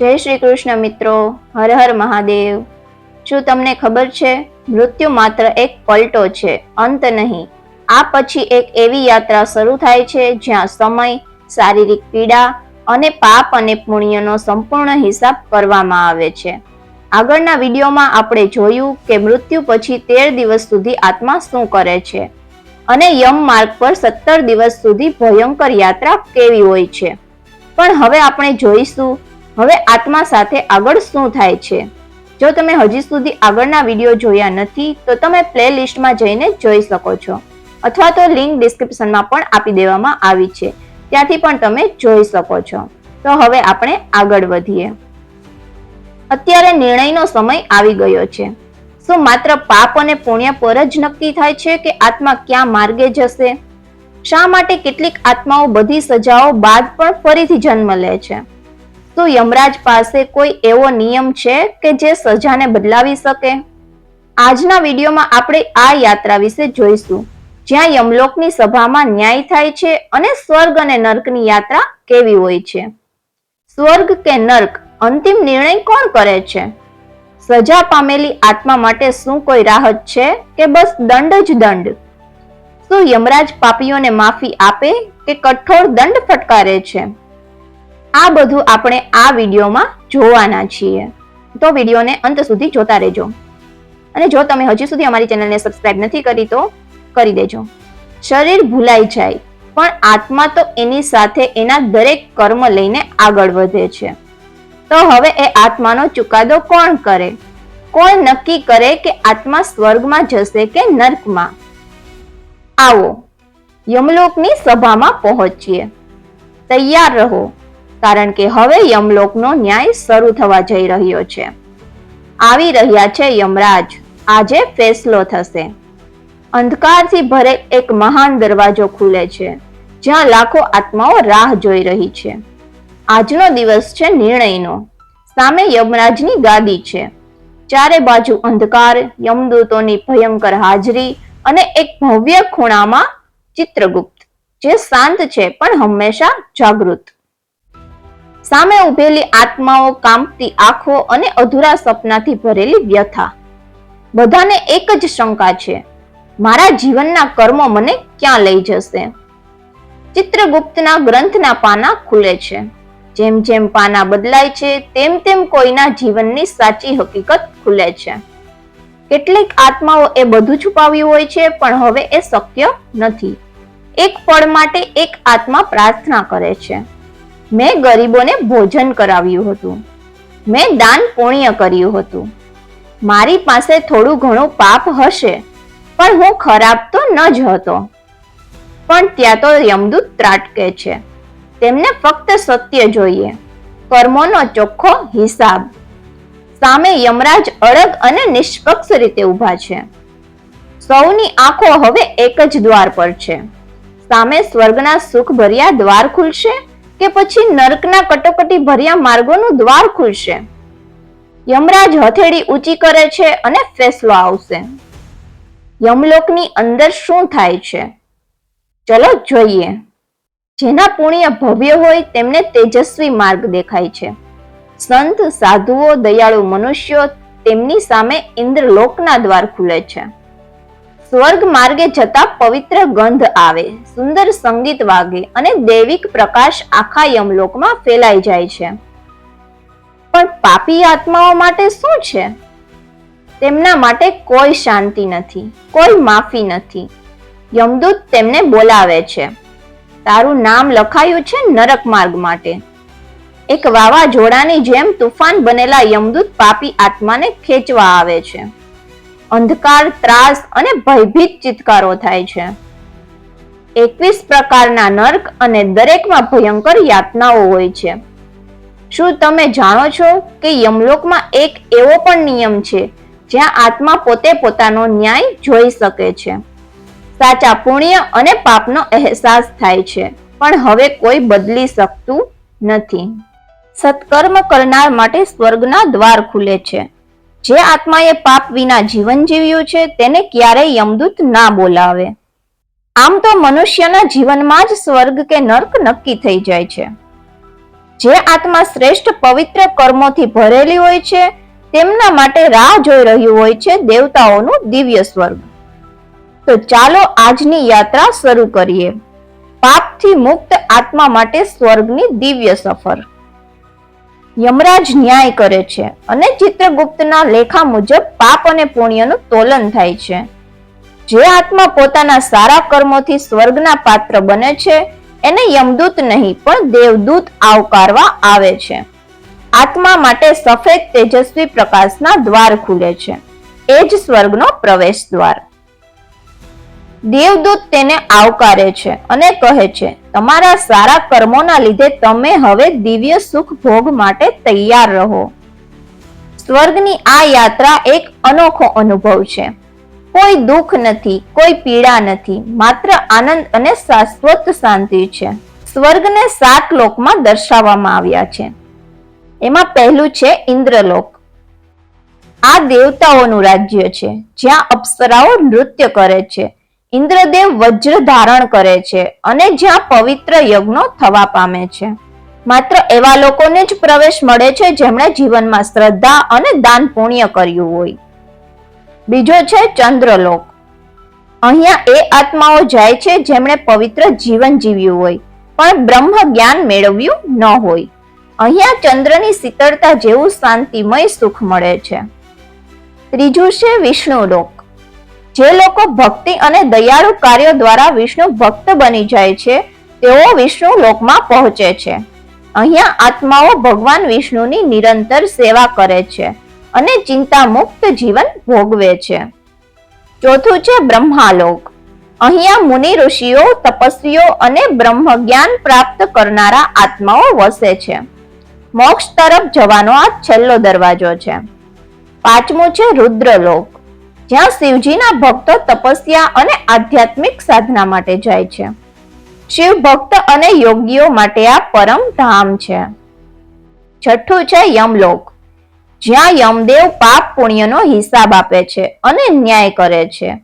જય શ્રી કૃષ્ણ મિત્રો, હર હર મહાદેવ. શું તમને ખબર છે, મૃત્યુ માત્ર એક પલટો છે, અંત નહીં. આ પછી એક એવી યાત્રા શરૂ થાય છે, જ્યાં સમય, શારીરિક પીડા અને પાપ અને પુણ્યનો સંપૂર્ણ હિસાબ કરવામાં આવે છે. આગળના વિડીયોમાં આપણે જોયું કે મૃત્યુ પછી તેર દિવસ સુધી આત્મા શું કરે છે અને યમ માર્ગ પર સત્તર દિવસ સુધી ભયંકર યાત્રા કેવી હોય છે. પણ હવે આપણે જોઈશું હવે આત્મા સાથે આગળ શું થાય છે? જો તમે હજી સુધી આગળના વીડિયો જોયા નથી, તો તમે પ્લે લિસ્ટમાં જઈને જોઈ શકો છો. અથવા તો લિંક ડિસ્ક્રિપ્શનમાં પણ આપી દેવામાં આવી છે. ત્યાંથી પણ તમે જોઈ શકો છો. તો હવે આપણે આગળ વધીએ. અત્યારે નિર્ણયનો સમય આવી ગયો છે. શું માત્ર પાપ અને પુણ્ય પર જ નક્કી થાય છે કે આત્મા ક્યાં માર્ગે જશે? શા માટે કેટલીક આત્માઓ બધી સજાઓ બાદ પણ ફરીથી જન્મ લે છે? શું યમરાજ પાસે કોઈ એવો નિયમ છે કે જે સજાને બદલાવી શકે? આજના વિડીયોમાં આપણે આ યાત્રા વિશે જોઈશું. જ્યાં યમલોકની સભામાં ન્યાય થાય છે અને સ્વર્ગ અને નર્કની યાત્રા કેવી હોય છે. સ્વર્ગ કે નર્ક અંતિમ નિર્ણય કોણ કરે છે? સજા પામેલી આત્મા માટે શું કોઈ રાહત છે કે બસ દંડ જ દંડ? શું યમરાજ પાપીઓને માફી આપે કે કઠોર દંડ ફટકારે છે? આ બધું આપણે આ વિડીયોમાં જોવાના છીએ. તો વિડીયોને અંત સુધી જોતા રહેજો. અને જો તમે હજી સુધી અમારી ચેનલને સબસ્ક્રાઇબ નથી કરી તો કરી દેજો. શરીર ભૂલાઈ જાય, પણ આત્મા તો એની સાથે એના દરેક કર્મ લઈને આગળ વધે છે. તો હવે એ આત્માનો ચુકાદો કોણ કરે? કોણ નક્કી કરે કે આત્મા સ્વર્ગમાં જશે કે નર્કમાં? આવો, યમલોકની સભામાં પહોંચીએ. તૈયાર રહો. કારણ કે હવે યમલોકનો ન્યાય શરૂ થવા જઈ રહ્યો છે. આવી રહ્યા છે યમરાજ. આજે ફેસલો થશે. અંધકારથી ભરે એક મહાન દરવાજો ખુલે છે, જ્યાં લાખો આત્માઓ રાહ જોઈ રહી છે. આજનો દિવસ છે નિર્ણયનો. સામે યમરાજની ગાદી છે. ચારે બાજુ અંધકાર, યમદૂતોની ભયંકર હાજરી અને એક ભવ્ય ખૂણામાં ચિત્રગુપ્ત, જે શાંત છે પણ હંમેશા જાગૃત. સામે ઉભેલી આત્માઓ કાંપતી આંખો અને અધૂરા સપનાથી ભરેલી વ્યથા. બધાને એક જ શંકા છે, મારા જીવનના કર્મો મને ક્યાં લઈ જશે? ચિત્રગુપ્તના ગ્રંથના પાના ખુલે છે, જેમ જેમ પાના બદલાય છે, તેમ તેમ કોઈના જીવનની સાચી હકીકત ખુલે છે. કેટલીક આત્માઓ એ બધું છુપાવ્યું હોય છે, પણ હવે એ શક્ય નથી. એક પળ માટે એક આત્મા પ્રાર્થના કરે છે. મેં ગરીબોને ભોજન કરાવ્યું હતું. મેં દાન પુણ્ય કર્યું હતું. મારી પાસે થોડું ઘણું પાપ હશે, પણ હું ખરાબ તો ન જ હતો. પણ ત્યાં તો યમદૂત ત્રાટકે છે. તેમને ફક્ત સત્ય જોઈએ. કર્મોનો ચોખ્ખો હિસાબ. સામે યમરાજ અડગ અને નિષ્પક્ષ રીતે ઊભા છે. સૌની આંખો હવે એક જ દ્વાર પર છે. સામે સ્વર્ગના સુખ ભર્યા દ્વાર ખુલશે કે પછી નરકના કટોકટી ભર્યા માર્ગોનું દ્વાર ખુલશે. યમરાજ હથેળી ઊંચી કરે છે અને ફેસલો આવશે. યમલોકની અંદર શું થાય છે? ચલો જોઈએ. જેના પુણ્ય ભવ્ય હોય તેમને તેજસ્વી માર્ગ દેખાય છે. સંત, સાધુઓ, દયાળુ મનુષ્યો તેમની સામે ઇન્દ્રલોકના દ્વાર ખુલે છે. સ્વર્ગ માર્ગે જતા પવિત્ર ગંધ આવે. સુંદર સંગીત વાગે અને દૈવિક પ્રકાશ આખા યમલોકમાં ફેલાઈ જાય છે. પણ પાપી આત્માઓ માટે શું છે? તેમના માટે કોઈ શાંતિ નથી, કોઈ માફી નથી. યમદૂત તેમને બોલાવે છે. તારું નામ લખાયું છે નરક માર્ગ માટે. એક વાવાઝોડાની જેમ તુફાન બનેલા યમદૂત પાપી આત્માને ખેંચવા આવે છે. અંધકાર, ત્રાસ અને ભયભીત ચિત્કારો થાય છે. એકવીસ પ્રકારના નર્ક અને દરેકમાં ભયંકર યાતનાઓ હોય છે. શું તમે જાણો છો કે યમલોકમાં એક એવો પણ નિયમ છે, જ્યાં આત્મા પોતે પોતાનો ન્યાય જોઈ શકે છે? સાચા પુણ્ય અને પાપનો અહેસાસ થાય છે, પણ હવે કોઈ બદલી શકતું નથી. સત્કર્મ કરનાર માટે સ્વર્ગના દ્વાર ખુલે છે. જે આત્માએ પાપ વિના જીવન જીવ્યું છે, તેને ક્યારેય યમદૂત ના બોલાવે. આમ તો મનુષ્યના જીવનમાં જ સ્વર્ગ કે નર્ક નક્કી થઈ જાય છે. જે આત્મા શ્રેષ્ઠ પવિત્ર કર્મોથી ભરેલી હોય છે, તેમના માટે રાહ જોઈ રહ્યું હોય છે દેવતાઓનું દિવ્ય સ્વર્ગ. તો ચાલો આજની યાત્રા શરૂ કરીએ. પાપથી મુક્ત આત્મા માટે સ્વર્ગની દિવ્ય સફર. યમરાજ ન્યાય કરે છે અને ચિત્રગુપ્તના લેખા મુજબ પાપ અને પુણ્યનું તોલન થાય છે. જે આત્મા પોતાના સારા કર્મોથી સ્વર્ગના પાત્ર બને છે, એને યમદૂત નહીં, પણ દેવદૂત આવકારવા આવે છે. આત્મા માટે સફેદ તેજસ્વી પ્રકાશના દ્વાર ખુલે છે. એ જ સ્વર્ગનો પ્રવેશ દ્વાર. દેવદૂત તેને આવકારે છે અને કહે છે, તમારા સારા કર્મોના લીધે તમે હવે દિવ્ય સુખ ભોગ માટે તૈયાર રહો. સ્વર્ગની આ યાત્રા એક અનોખો અનુભવ છે. કોઈ દુઃખ નથી, કોઈ પીડા નથી, માત્ર આનંદ અને શાશ્વત શાંતિ છે. સ્વર્ગને સાત લોકમાં દર્શાવવામાં આવ્યા છે. એમાં પહેલું છે ઇન્દ્રલોક. આ દેવતાઓનું રાજ્ય છે, જ્યાં અપ્સરાઓ નૃત્ય કરે છે ઇન્દ્રદેવ વજ્ર ધારણ કરે છે અને જ્યાં પવિત્ર યજ્ઞો થવા પામે છે. માત્ર એવા લોકોને જ પ્રવેશ મળે છે જેમણે જીવનમાં શ્રદ્ધા અને દાન પુણ્ય કર્યું હોય. બીજો છે ચંદ્રલોક. અહીંયા એ આત્માઓ જાય છે જેમણે પવિત્ર જીવન જીવ્યું હોય, પણ બ્રહ્મ જ્ઞાન મેળવ્યું ન હોય. અહીંયા ચંદ્રની શીતળતા જેવું શાંતિમય સુખ મળે છે. ત્રીજું છે વિષ્ણુ લોક જે લોકો ભક્તિ અને દયાળુ કાર્યો દ્વારા વિષ્ણુ ભક્ત બની જાય છે, તેઓ વિષ્ણુ લોકમાં પહોંચે છે. અહીંયા આત્માઓ ભગવાન વિષ્ણુની નિરંતર સેવા કરે છે અને ચિંતા મુક્ત જીવન ભોગવે છે. ચોથું છે બ્રહ્માલોક. અહીંયા મુનિ ઋષિઓ, તપસ્વીઓ અને બ્રહ્મ જ્ઞાન પ્રાપ્ત કરનારા આત્માઓ વસે છે. મોક્ષ તરફ જવાનો આ છેલ્લો દરવાજો છે. પાંચમું છે રુદ્રલોક. જ્યાં શિવજીના ભક્તો તપસ્યા અને આધ્યાત્મિક સાધના માટે જાય છે. શિવ ભક્ત અને યોગીઓ માટે આ પરમ ધામ છે. છઠ્ઠું છે યમલોક. જ્યાં યમદેવ પાપ પુણ્યનો હિસાબ આપે છે અને ન્યાય કરે છે.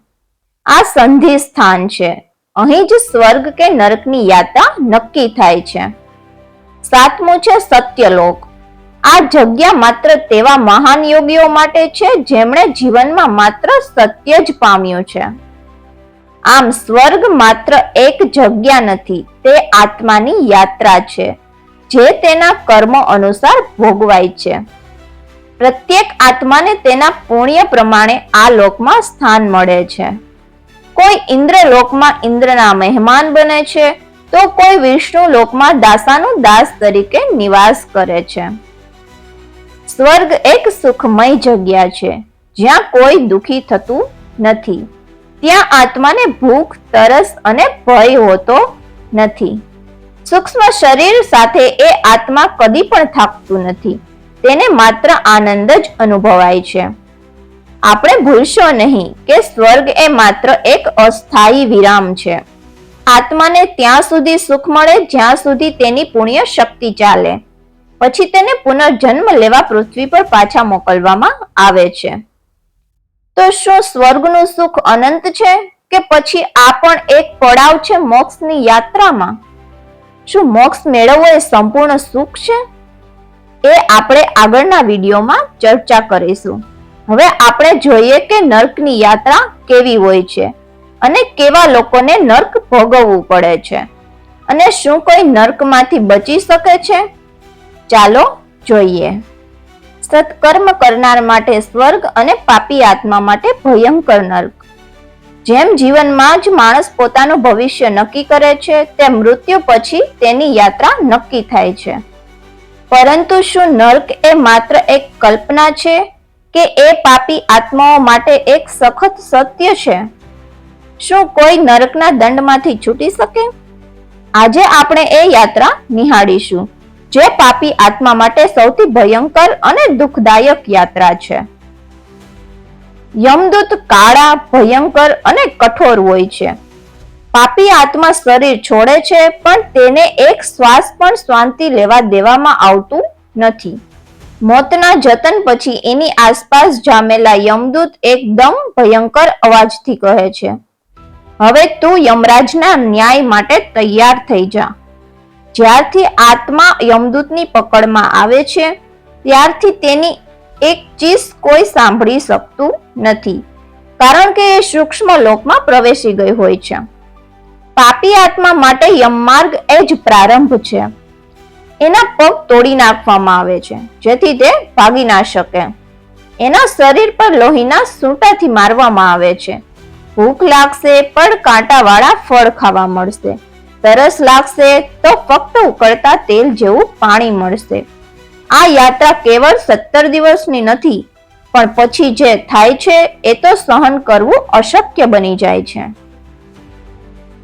આ સંધિ સ્થાન છે. અહીં જ સ્વર્ગ કે નરકની યાત્રા નક્કી થાય છે. સાતમું છે સત્યલોક. આ જગ્યા માત્ર તેવા મહાન યોગીઓ માટે છે, જેમણે જીવનમાં માત્ર સત્ય જ પામ્યું છે. આમ સ્વર્ગ માત્ર એક જગ્યા નથી, તે આત્માની યાત્રા છે, જે તેના કર્મો અનુસાર ભોગવાય છે. પ્રત્યેક આત્માને તેના પુણ્ય પ્રમાણે આ લોકમાં સ્થાન મળે છે. કોઈ ઇન્દ્ર લોકમાં ઇન્દ્રના મહેમાન બને છે, તો કોઈ વિષ્ણુ લોકમાં દાસાનું દાસ તરીકે નિવાસ કરે છે. સ્વર્ગ એક સુખમય જગ્યા છે, જ્યાં કોઈ દુખી થતું નથી. ત્યાં આત્માને ભૂખ, તરસ અને ભય હોતો નથી. સૂક્ષ્મ શરીર સાથે એ આત્મા કદી પણ થાકતું નથી. તેને માત્ર આનંદ જ અનુભવાય છે. આપણે ભૂલશો નહીં કે સ્વર્ગ એ માત્ર એક અસ્થાયી વિરામ છે. આત્માને ત્યાં સુધી સુખ મળે, જ્યાં સુધી તેની પુણ્ય શક્તિ ચાલે. પછી તેને પુનર્જન્મ લેવા પૃથ્વી પર પાછા મોકલવામાં આવે છે. તો શું સ્વર્ગનું સુખ અનંત છે કે પછી આ પણ એક પડાવ છે મોક્ષની યાત્રામાં? શું મોક્ષ મેળવવો એ સંપૂર્ણ સુખ છે? એ આપણે આગળના વિડીયોમાં ચર્ચા કરીશું. હવે આપણે જોઈએ કે નર્કની યાત્રા કેવી હોય છે અને કેવા લોકોને નર્ક ભોગવવું પડે છે. અને શું કોઈ નર્કમાંથી બચી શકે છે? ચાલો જોઈએ. સત્કર્મ કરનાર માટે સ્વર્ગ અને પાપી આત્મા માટે ભયંકર નર્ક. જેમ જીવનમાં જ માણસ પોતાનું ભવિષ્ય નક્કી કરે છે, તેમ મૃત્યુ પછી તેની યાત્રા નક્કી થાય છે. પરંતુ શું નર્ક એ માત્ર એક કલ્પના છે કે એ પાપી આત્માઓ માટે એક સખત સત્ય છે? શું કોઈ નરકના દંડમાંથી છૂટી શકે? આજે આપણે એ યાત્રા નિહાળીશું. જે પાપી આત્મા માટે સૌથી ભયંકર અને દુઃખદાયક યાત્રા છે. યમદૂત કાળા, ભયંકર અને કઠોર હોય છે. પાપી આત્મા શરીર છોડે છે, પણ તેને એક શ્વાસ પણ શાંતિ લેવા દેવામાં આવતું નથી. મોતના જતન પછી એની આસપાસ જામેલા યમદૂત એકદમ ભયંકર અવાજથી કહે છે, હવે તું યમરાજના ન્યાય માટે તૈયાર થઈ જા. જ્યારથી આત્મા યમદૂતની પકડમાં આવે છે, ત્યારથી તેની એક ચીસ કોઈ સાંભળી શકતું નથી, કારણ કે એ સૂક્ષ્મ લોકમાં પ્રવેશી ગઈ હોય છે. પાપી આત્મા માટે યમમાર્ગ એ જ પ્રારંભ છે. એના પગ તોડી નાખવામાં આવે છે, જેથી તે ભાગી ના શકે. એના શરીર પર લોહીના સૂંટાથી મારવામાં આવે છે. ભૂખ લાગશે પણ કાંટાવાળા ફળ ખાવા મળશે. તરસ લાગશે તો ફક્ત ઉકળતા તેલ જેવું પાણી મળશે. આ યાત્રા કેવળ સત્તર દિવસની નથી, પણ પછી જે થાય છે એ તો સહન કરવું અશક્ય બની જાય છે.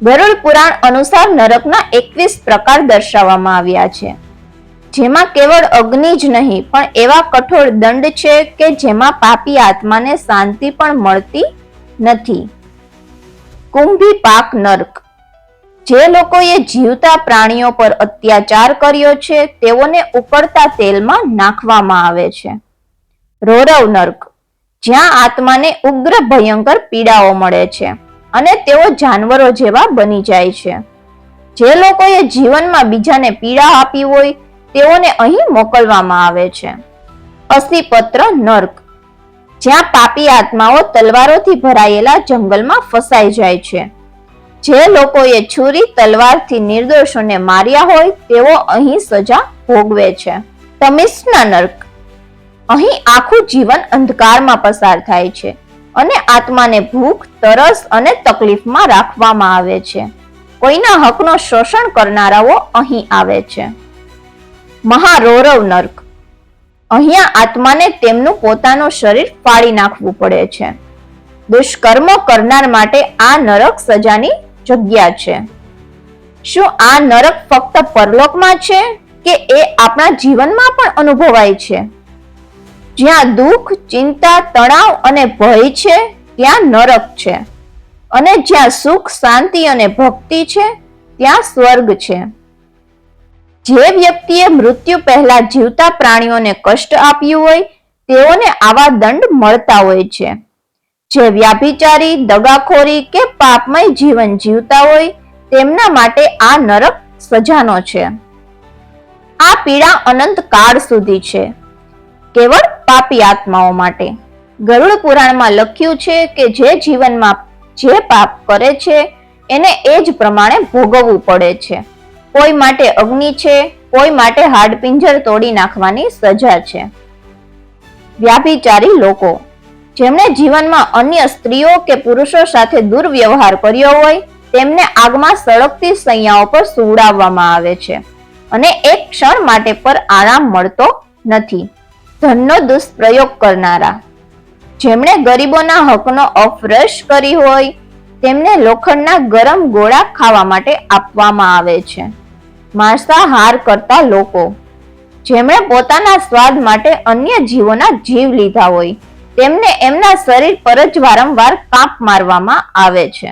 ગરુડ પુરાણ અનુસાર નરકના એકવીસ પ્રકાર દર્શાવવામાં આવ્યા છે. જેમાં કેવળ અગ્નિ જ નહીં, પણ એવા કઠોર દંડ છે કે જેમાં પાપી આત્માને શાંતિ પણ મળતી નથી. કુંભી પાક નર્ક જે લોકોએ જીવતા પ્રાણીઓ પર અત્યાચાર કર્યો છે, તેઓને ઉકળતા તેલમાં નાખવામાં આવે છે. રોરવ નર્ક, જ્યાં આત્માને ઉગ્ર ભયંકર પીડાઓ મળે છે અને તેઓ જાનવરો જેવા બની જાય છે. જે લોકોએ જીવનમાં બીજાને પીડા આપી હોય, તેઓને અહીં મોકલવામાં આવે છે. અસ્થિપત્ર નર્ક, જ્યાં પાપી આત્માઓ તલવારોથી ભરાયેલા જંગલમાં ફસાઈ જાય છે. જે લોકોએ છુરી, તલવારથી નિર્દોષોને માર્યા હોય, તેઓ અહીં સજા ભોગવે છે. તમિષ્ના નર્ક. અહીં આખું જીવન અંધકારમાં પસાર થાય છે અને આત્માને ભૂખ, તરસ અને તકલીફમાં રાખવામાં આવે છે. કોઈના હકનો શોષણ કરનારાઓ અહીં આવે છે. મહારોરવ નર્ક. અહીંયા આત્માને તેમનું પોતાનું શરીર ફાડી નાખવું પડે છે. દુષ્કર્મો કરનાર માટે આ નરક સજાની જગ્યા છે. શું આ નરક ફક્ત પરલોકમાં છે કે એ આપણા જીવનમાં પણ અનુભવાય છે? જ્યાં દુઃખ, ચિંતા, તણાવ અને ભય છે, ત્યાં નરક છે. અને જ્યાં સુખ, શાંતિ અને ભક્તિ છે, ત્યાં સ્વર્ગ છે. જે વ્યક્તિએ મૃત્યુ પહેલા જીવતા પ્રાણીઓને કષ્ટ આપ્યું હોય, તેઓને આવા દંડ મળતા હોય છે. જે વ્યાભિચારી, દગાખોરી કે પાપમય જીવન જીવતા હોય, તેમના માટે આ નરક સજાનો છે. આ પીડા અનંત કાળ સુધી છે. કેવળ પાપી આત્માઓ માટે. ગરુડ પુરાણમાં લખ્યું છે કે જે જીવનમાં જે પાપ કરે છે, એને એ જ પ્રમાણે ભોગવવું પડે છે. કોઈ માટે અગ્નિ છે, કોઈ માટે હાડપિંજર તોડી નાખવાની સજા છે. વ્યાભિચારી લોકો જેમણે જીવનમાં અન્ય સ્ત્રીઓ કે પુરુષો સાથે દુર્વ્યવહાર કર્યો હોય, તેમને આગમાં સળગતી સૈયાઓ પર સુવડાવવામાં આવે છે અને એક ક્ષણ માટે પર આરામ મળતો નથી. ધનનો દુષ્પ્રયોગ કરનારા. જેમણે ગરીબોના હકનો અફરશ કરી હોય, તેમને લોખંડના ગરમ ગોળા ખાવા માટે આપવામાં આવે છે. માંસાહાર કરતા લોકો. જેમણે પોતાના સ્વાદ માટે અન્ય જીવોના જીવ લીધા હોય તેમને એમના શરીર પર જ વારંવાર કાપ મારવામાં આવે છે.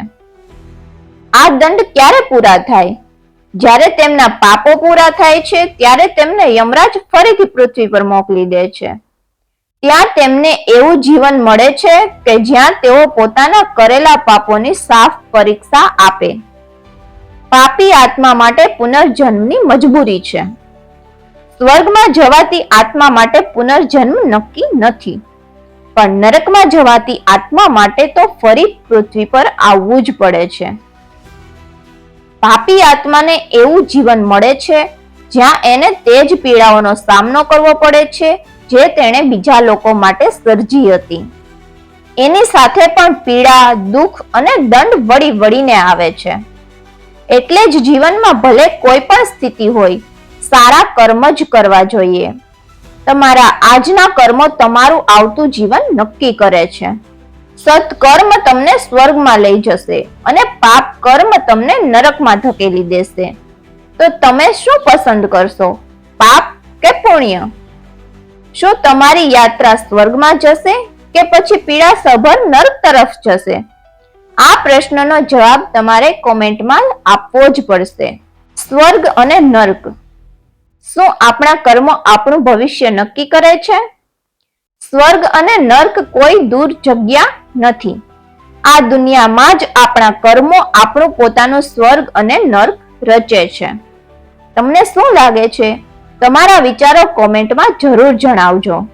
આ દંડ ક્યારે પૂરા થાય? જ્યારે તેમના પાપો પૂરા થાય છે, ત્યારે તેમને યમરાજ ફરીથી પૃથ્વી પર મોકલી દે છે. ત્યાં તેમને એવું જીવન મળે છે કે જ્યાં તેઓ પોતાના કરેલા પાપોની સાફ પરીક્ષા આપે. પાપી આત્મા માટે પુનર્જન્મની મજબૂરી છે. સ્વર્ગમાં જવાતી આત્મા માટે પુનર્જન્મ નક્કી નથી. પણ નરકમાં જવાતી આત્મા માટે તો ફરી પૃથ્વી પર આવવું જ પડે છે. પાપી આત્માને એવું જીવન મળે છે, જ્યાં એને તે જ પીડાઓનો સામનો કરવો પડે છે, જે તેણે બીજા લોકો માટે સર્જી હતી. એની સાથે પણ પીડા, દુઃખ અને દંડ વળી વળીને આવે છે. એટલે જ જીવનમાં ભલે કોઈ પણ સ્થિતિ હોય, સારા કર્મ જ કરવા જોઈએ. તમારા આજના કર્મો તમારું આવતું જીવન નક્કી કરે છે. સત્કર્મ તમને સ્વર્ગમાં લઈ જશે અને પાપ કર્મ તમને નરકમાં ધકેલી દેશે. તો તમે શું પસંદ કરશો, પાપ કે પુણ્ય? શું તમારી યાત્રા સ્વર્ગમાં જશે કે પછી પીડા સભર નર્ક તરફ જશે? આ પ્રશ્નનો જવાબ તમારે કોમેન્ટમાં આપવો જ પડશે. સ્વર્ગ અને નર્ક. શું આપણા કર્મો આપણું ભવિષ્ય નક્કી કરે છે? સ્વર્ગ અને નર્ક કોઈ દૂર જગ્યા નથી. આ દુનિયામાં જ આપણા કર્મો આપણું પોતાનું સ્વર્ગ અને નર્ક રચે છે. તમને શું લાગે છે? તમારા વિચારો કોમેન્ટમાં જરૂર જણાવજો.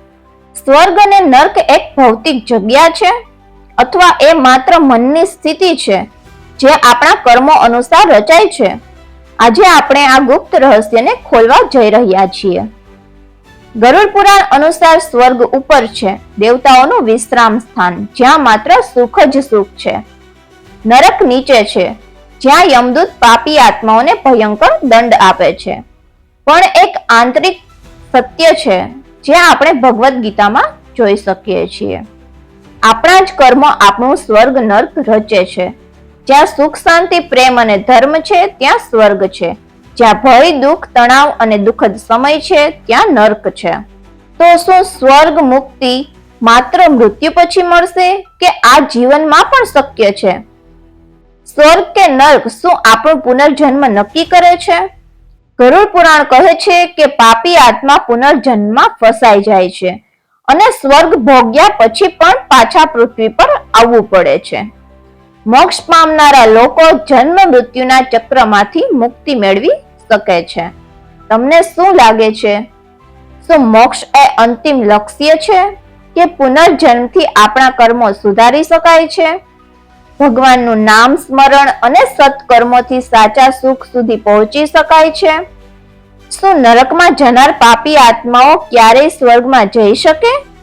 સ્વર્ગ અને નર્ક એક ભૌતિક જગ્યા છે? અથવા એ માત્ર મનની સ્થિતિ છે, જે આપણા કર્મો અનુસાર રચાય છે? આજે આપણે આ ગુપ્ત રહસ્યને ખોલવા જઈ રહ્યા છીએ. ગરુડ પુરાણ અનુસાર સ્વર્ગ ઉપર છે, દેવતાઓનું વિશ્રામ સ્થાન, જ્યાં માત્ર સુખ જ સુખ છે. નરક નીચે છે, જ્યાં યમદૂત પાપી આત્માઓને ભયંકર દંડ આપે છે. પણ એક આંતરિક સત્ય છે, જે આપણે ભગવદ્ ગીતામાં જોઈ શકીએ છીએ. આપણા જ કર્મ આપણું સ્વર્ગ નર્ક રચે છે. જ્યાં સુખ, શાંતિ, પ્રેમ અને ધર્મ છે, ત્યાં સ્વર્ગ છે. જ્યાં ભય, દુઃખ, તણાવ અને દુઃખદ સમય છે, ત્યાં નર્ક છે. તો શું સ્વર્ગ મુક્તિ માત્ર મૃત્યુ પછી મળશે કે આ જીવનમાં પણ શક્ય છે? સ્વર્ગ કે નર્ક શું આપણું પુનર્જન્મ નક્કી કરે છે? ગરુડ પુરાણ કહે છે કે પાપી આત્મા પુનર્જન્મમાં ફસાઈ જાય છે અને સ્વર્ગ ભોગ્યા પછી પણ પાછા પૃથ્વી પર આવવું પડે છે. મોક્ષ પામનારા લોકો જન્મ મૃત્યુના ચક્રમાંથી મુક્તિ મેળવી શકે છે. તમને શું લાગે છે? શું મોક્ષ એ અંતિમ લક્ષ્ય છે કે પુનર્જન્મથી આપણા કર્મો સુધારી શકાય છે? ભગવાનનું નામ સ્મરણ અને સત્કર્મોથી સાચા સુખ સુધી પહોંચી શકાય છે? શું નરકમાં જનાર પાપી આત્માઓ ક્યારેય સ્વર્ગમાં જઈ શકે?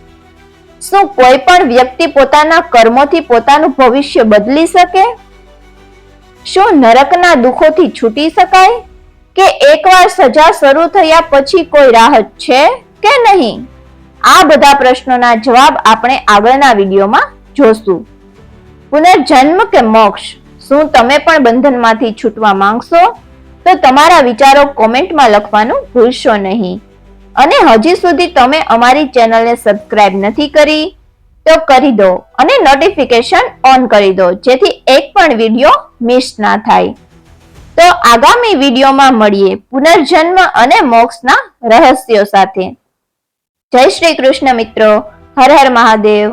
શું કોઈ પણ વ્યક્તિ પોતાના કર્મોથી પોતાનું ભવિષ્ય બદલી શકે? શું નરકના દુઃખોથી છૂટી શકાય? કે એકવાર સજા શરૂ થયા પછી કોઈ રાહત છે કે નહીં? આ બધા પ્રશ્નોના જવાબ આપણે આગળના વિડીયોમાં જોશું. પુનર્જન્મ કે મોક્ષ? શું તમે પણ બંધનમાંથી છૂટવા માંગશો? તો તમારા વિચારો કોમેન્ટમાં લખવાનું ભૂલશો નહીં. અને હજી સુધી તમે અમારી ચેનલને સબસ્ક્રાઇબ નથી કરી, તો કરી દો અને નોટિફિકેશન ઓન કરી દો, જેથી એક પણ વીડિયો મિસ ના થાય. તો આગામી વિડીયોમાં મળીએ પુનર્જન્મ અને મોક્ષના રહસ્યો સાથે. જય શ્રી કૃષ્ણ મિત્રો. હર હર મહાદેવ.